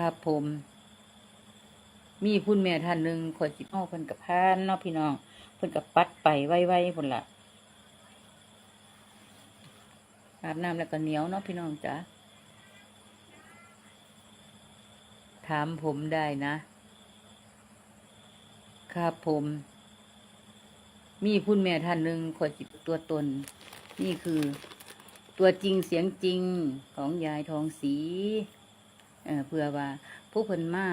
ครับผม มีคุณแม่ท่านหนึ่งขอยสิเอาเพิ่นกับพานเนาะพี่น้องเพิ่นกับปัดไปไวๆพุ่นละอาบน้ำแล้วก็เหนียวเนาะพี่น้องจ้ะถามผมได้นะ ครับผม มีคุณแม่ท่านหนึ่งขอยสิตัวตน นี่คือ ตัวจริงเสียงจริงของยายทองศรี เออเพื่อว่าผู้เพิ่นมา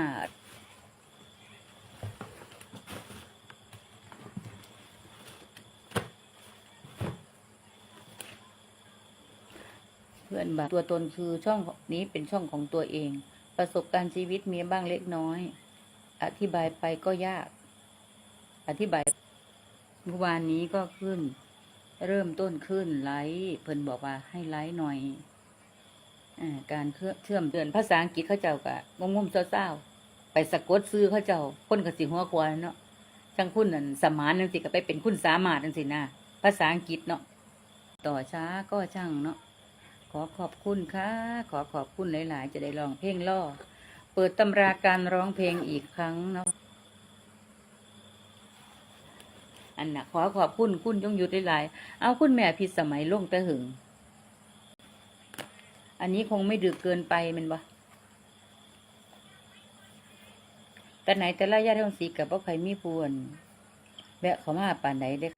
เพื่อนบาตัวตนคือช่องนี้เป็นช่องของตัวเอง ประสบการณ์ชีวิตมีบ้างเล็กน้อย อธิบายไปก็ยาก อธิบายเมื่อวานนี้ก็ขึ้น เริ่มต้นขึ้นไลฟ์เพิ่นบอกว่าให้ไลฟ์หน่อย การเชื่อมเตือนภาษาอังกฤษเขาเจ้ากะงงมๆเศร้าๆไปสะกดซื้อเขาเจ้าคนกับสิหัวควายเนาะจังคุณนั่นสมานนั่นสิก็ไปเป็นคุณสามารถนั่นสินะภาษาอังกฤษเนาะต่อช้าก็ช่างเนาะขอขอบคุณค่ะขอขอบคุณหลาย ๆ จะได้ร้องเพลงล่อ เปิดตำราการร้องเพลงอีกครั้งเนาะอันน่ะขอขอบคุณคุณยงยุทธหลาย ๆ เอาคุณแม่พิดสมัยล่งแต่หึง อันนี้คงไม่ดึกเกินไปมันบ่แต่ไหนแต่ละญาติทองสีกับว่าใครมีปวนแบะเขามาป่านไหนเด็ก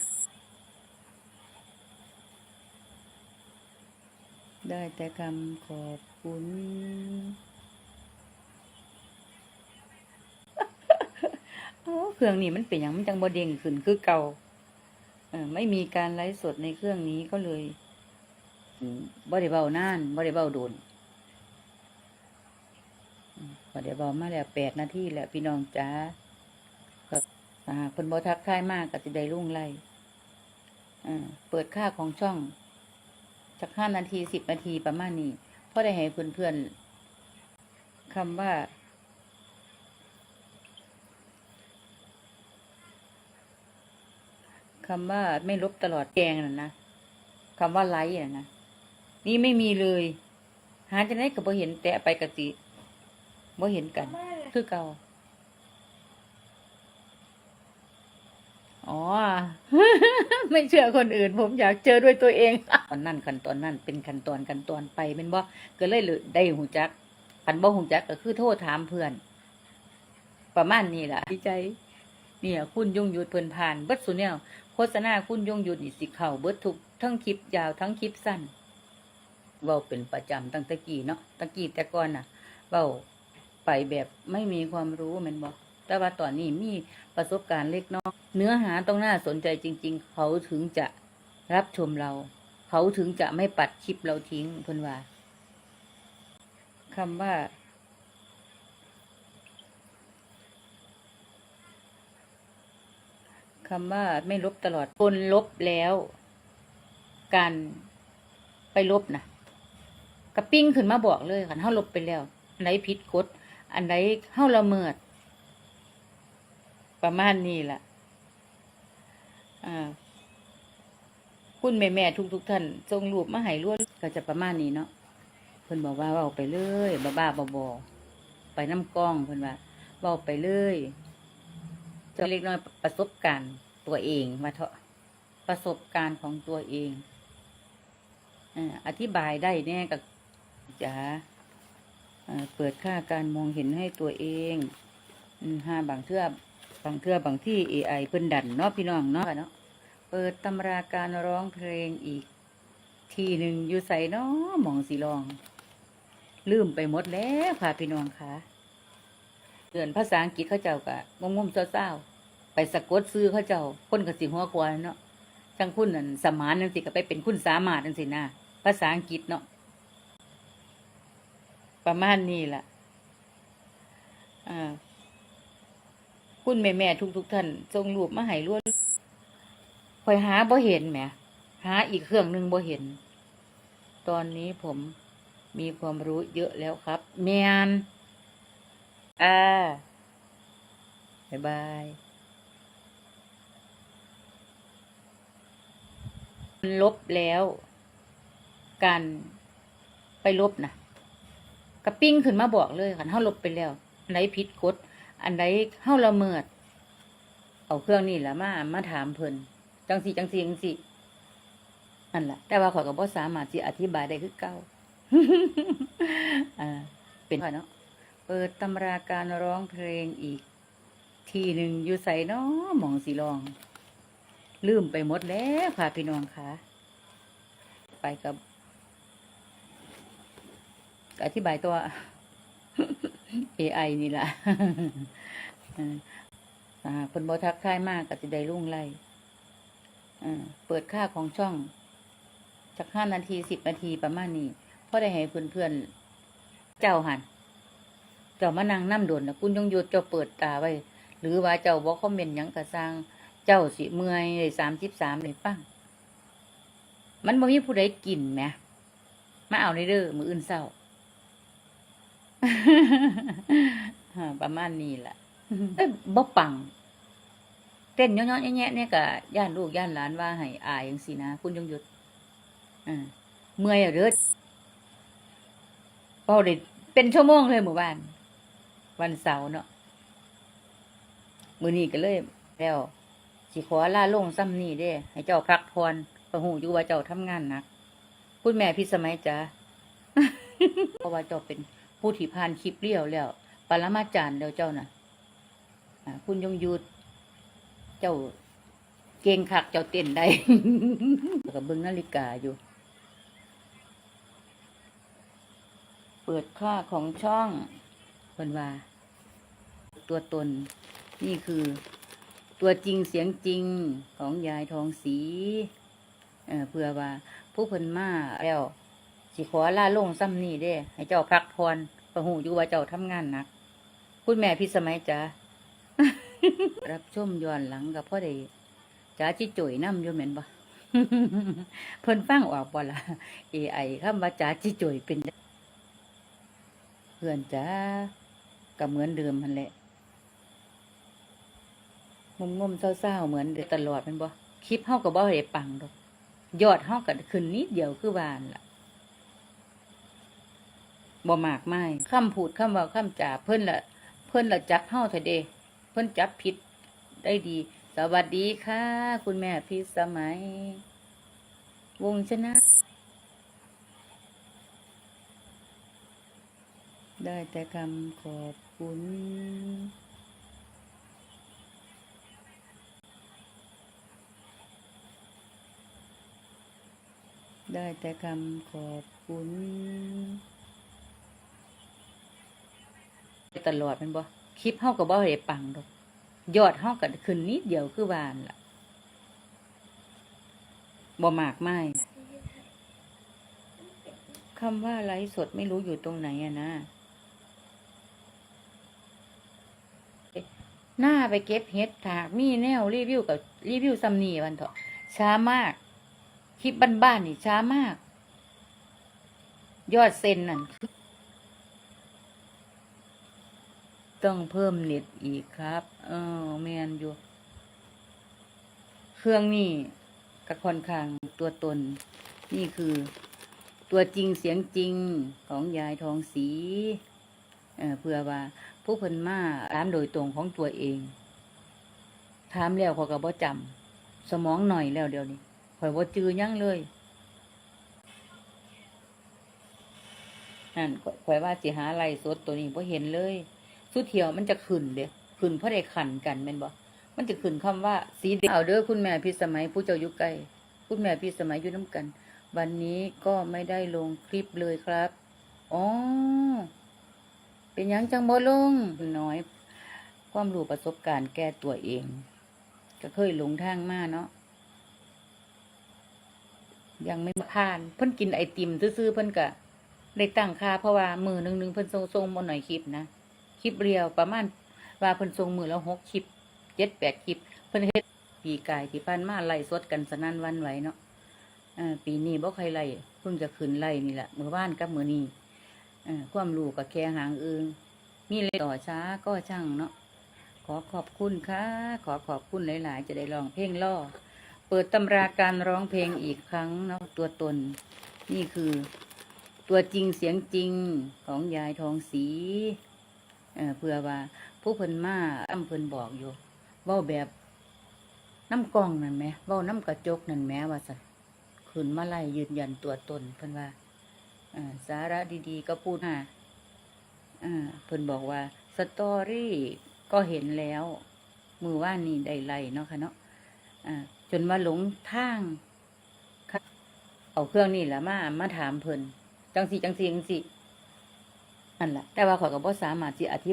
ได้แต่คำขอบคุณ โอ้เครื่องนี้มันเป็นอย่างมันจังบ่เด้งขึ้นคือเก่า ไม่มีการไลฟ์สดในเครื่องนี้ก็เลย บ่ได้เบานานบ่ได้เบาโดนอืมบ่ได้เบามาแล้วแปดนาทีแล้วพี่น้องจ้าก็คนบ่ทักทายมากก็จะได้รุ่งไล่อ่าเปิดค่าของช่องจากห้านาทีสิบนาทีประมาณนี้พราะได้ให้เพื่อนๆคำว่าคำว่าไม่ลบตลอดแกงน่ะนะคำว่าไลค์น่ะนะ นี่ไม่มีเลย หาจะได้กับบ่เห็นแตะไปกะติบ่เห็นกัน คือเก่าอ๋อ ไม่เชื่อคนอื่น ผมอยากเจอด้วยตัวเองตอนนั้นขั้นตอนนั้นเป็นขั้นตอนขั้นตอนไปเป็นบ่ก็เลยเลยได้หูจักคันบ่หูจักก็คือโทษถามเพื่อน ประมาณนี้ล่ะดีใจ เนี่ย คุณยงยุทธเพิ่นผ่านเบิดสุแนวโฆษณาคุณยงยุทธนี่สิเข้าเบิดทุกทั้งคลิปยาวทั้งคลิปสั้น เว้าเป็นประจำตั้งแต่กี้เนาะตั้งกี้แต่ก่อนน่ะเว้าไปแบบไม่มีความรู้แม่นบ่แต่ว่าตอนนี้มีประสบการณ์เล็กน้อยเนื้อหาต้องน่าสนใจจริง ๆ เขาถึงจะรับชมเรา เขาถึงจะไม่ปัดคลิปเราทิ้งเพิ่นว่าคำว่า คำว่าไม่ลบตลอดคนลบแล้ว การไปลบนะ กระปิ้งขึ้นมาบอกเลยค่ะเฮาลบไปแล้ว อันไหนผิดกฎอันไหนเฮาละเมิด ประมาณนี้ล่ะอ่าคุณแม่แม่ทุกทุกๆท่านทรงรูปมาให้ล้วนก็จะประมาณนี้เนาะเพิ่นบอกว่าเว้าไปเลยบ้าบ้าๆบอๆไปน้ำกล้องเพิ่นว่าเว้าไปเลยจะเล็กน้อยประสบการณ์ตัวเองมาเถอะประสบการณ์ของตัวเองอ่อธิบายได้แน่กับ จ๋าเปิดค่าการมองเห็นให้ตัวเองห้าบางเทื่อบางเทื่อบางที่ AI เพิ่นดันเนาะพี่น้องเนาะเนาะเปิดตำราการร้องเพลงอีก ทีหนึ่งอยู่ใส่เนาะหมองสีลอง ลืมไปหมดแล้วค่ะพี่น้องค่ะเตือนภาษาอังกฤษเขาเจ้ากะงงมๆเศร้าๆไปสะกดซื้อเขาเจ้าคนกับสิหัวควายเนาะจังคุณนั่นสมานนั่นสิก็ไปเป็นคุณสามารถนั่นสินะภาษาอังกฤษเนาะ ประมาณนี้ล่ะอ่าคุณแม่แม่ทุกทุกๆท่านทรงรูปมาให้ล้วนคอยหาบ่เห็นแหมหาอีกเครื่องหนึ่งบ่เห็น ตอนนี้ผมมีความรู้เยอะแล้วครับ แมนอ่าบายบายลบแล้ว การไปลบนะ กระปิ้งขึ้นมาบอกเลยคันเฮาลบไปแล้วอันไหนผิดกฎอันไหนเฮาละเมิด เอาเครื่องนี่แหละมามาถามเพิ่นจังสีจังสีจังสีอันละแต่ว่าข่อยก็บ่สามารถสิอธิบายได้คือเก่าอ่าเป็นว่าเนาะเปิดตำราการร้องเพลงอีก ทีหนึ่งอยู่ใส่เนาะหมองสีลอง ลืมไปหมดแล้วค่ะพี่น้องค่ะ ไปกับ อธิบายตัว AI นี่ล่ะอ่าคนบอทักทายมากก็จะได้รุ่งไล่อ่าเปิดค่าของช่องจากห้านาทีสิบนาทีประมาณนี้พอได้ให้เพื่อนๆเจ้าหันเจ้ามานั่งน้ำโดนนะคุณยงยุดเจ้าเปิดตาไว้ หรือว่าเจ้าบอกคอมเมนต์ยังกระซังเจ้าสิเมื่อยสามสิบสามเลยฟังมันบ่มีผู้ใดกินไหมมาเอาในเด้อมืออื่นเศร้า ประมาณนี้แหละเอ้ยบ่ปัง เต้นย้อนๆแง่ๆเนี่ยก็ย่านลูกย่านหลานว่าให้อายจังซี่นะคุณยงยุทธอ่าเมื่อยอะเด้อเป้าได้เป็นชั่วโมงเลยหมู่บ้าน วันเสาร์เนาะมื้อนี้ก็เลย แล้วสิขอลาลงซ้ำนี่เด้ ให้เจ้าพักผ่อนประหูอยู่ว่าเจ้าทำงานหนัก คุณแม่พี่สมัยจ้าเพราะว่าเจ้าเป็น ผู้ที่ผ่านคลิปเลี้ยวแล้วปรมาจารย์แล้วเจ้าน่ะอ่าคุณยงยุทธเจ้าเก่งคักเจ้าเต้นได้แล้วก็เบิ่งนาฬิกาอยู่ เปิดค่าของช่องเพิ่นว่า ตัวตน นี่คือ ตัวจริงเสียงจริงของยายทองสีเอ่อเพื่อว่าผู้เพิ่นมาแล้ว สิขอลาลงซ้ำนี่เด้ ให้เจ้าพักผ่อนประหูอยู่ว่าเจ้าทำงานหนัก คุณแม่พี่สมัยจ้ารับชมย้อนหลังกับพ่อได้จ้าจิจุยน้ำอยู่เหม็นบ่เพิ่นฟังออกบ่ล่ะ AI คำว่าจ้าจิจุยเป็นเพื่อนจ้าก็เหมือนเดิมมันแหละงมงมเศร้าๆเหมือนเดิมตลอดแมันบ่คลิปเฮาก็บ่ได้ปังดอกยอดเฮาก็ขึ้นนิดเดียวคือวานล่ะ บ่มากไม้คำพูดคำเว่าคำจาเพิ่นละเพิ่นละจับเฮาเถเดเพิ่นจับผิดได้ดี สวัสดีค่ะ คุณแม่พี่สมัย วงชนะ ได้แต่คำขอบคุณได้แต่คำขอบคุณ ตลอดแมันบ่คลิปเฮาก็บ่ได้ปังดอกยอดเฮาก็ขึ้นนิดเดียวคือวานล่ะบ่มากไม้คำว่าไลฟ์สดไม่รู้อยู่ตรงไหนอะนะ หน้าไปเก็บเห็ดถากมีแนวรีวิวกับรีวิวซัมนีวันเถอะช้ามาก คลิปบ้านๆนี่ช้ามาก ยอดเซ็นนั่น ต้องเพิ่มเน็ตอีกครับ เออแมนอยู่ เครื่องนี่ก็ค่อนข้างตัวตน นี่คือ ตัวจริงเสียงจริงของยายทองสี เออเพื่อว่า ผู้เพิ่นมาถามโดยตรงของตัวเอง ถามแล้วขาก็บ่จำสมองหน่อยแล้วเดี๋ยวนี้ขอยบ่จือยั่งเลยนั่นข่อยว่าสิหาไล่สดตัวนี้บ่เห็นเลย สุดเทียวมันจะขึ้นเด้ขึ้นเพราะได้ขันกันแม่นบ่มันจะขึ้นคำว่าสีแดเอาเด้อคุณแม่พี่สมัยผู้เจ้าอยู่ใกล้คุณแม่พี่สมัยอยู่น้ำกัน วันนี้ก็ไม่ได้ลงคลิปเลยครับอ๋อเป็นยังจังบ่ลงน้อย ความรู้ประสบการณ์แก้ตัวเอง ก็เคยหลงทางมาเนาะยังไม่ผ่าน เพิ่นกินไอติม ซื่อๆเพิ่นก็ได้ตั้งค่าเพราะว่ามือหนึงหนึงเพิ่นส่งส่งมาหน่อยคลิปนะ คลิปเรียวประมาณว่าเพิ่นส่งมือแล้วหกคลิปเจ็ดแปดคลิป เพิ่นเฮ็ดปีกายที่ผ่านมาไล่สดกันสนั่นวันไหวเนาะปีนี้บ่ใครไล่เพิ่งจะขึ้นไล่นี่แหละมื้อวานกับมื้อนี้อ่าความรู้ก็แค่หางเอิงมีเลยต่อช้าก็ช่างเนาะขอขอบคุณค่ะ ขอขอบคุณหลาย ๆ จะได้ร้องเพลงล่อ เปิดตำราการร้องเพลงอีกครั้งเนาะตัวตน นี่คือ ตัวจริงเสียงจริงของยายทองสี เออเพื่อว่า ผู้เพิ่นมาอ้ำเพิ่นบอกอยู่เว้าแบบน้ำกองนั่นไหมเว้าน้ำกระจกนั่นแหมว่าสันคืนมาไล่ยืนยันตัวตนเพิ่นว่าอ่าสาระดีๆ ก็พูดมาอ่าเพิ่นบอกว่าสตอรี่ก็เห็นแล้ว มือว่านี่ได้ไล่เนาะค่ะเนาะจนมาหลงทาง เอาเครื่องนี่แหละมามาถามเพิ่นจังสีจังสีจังสี นั่นแหละแต่ว่าข่อยก็บ่สามารถสิอธิบาย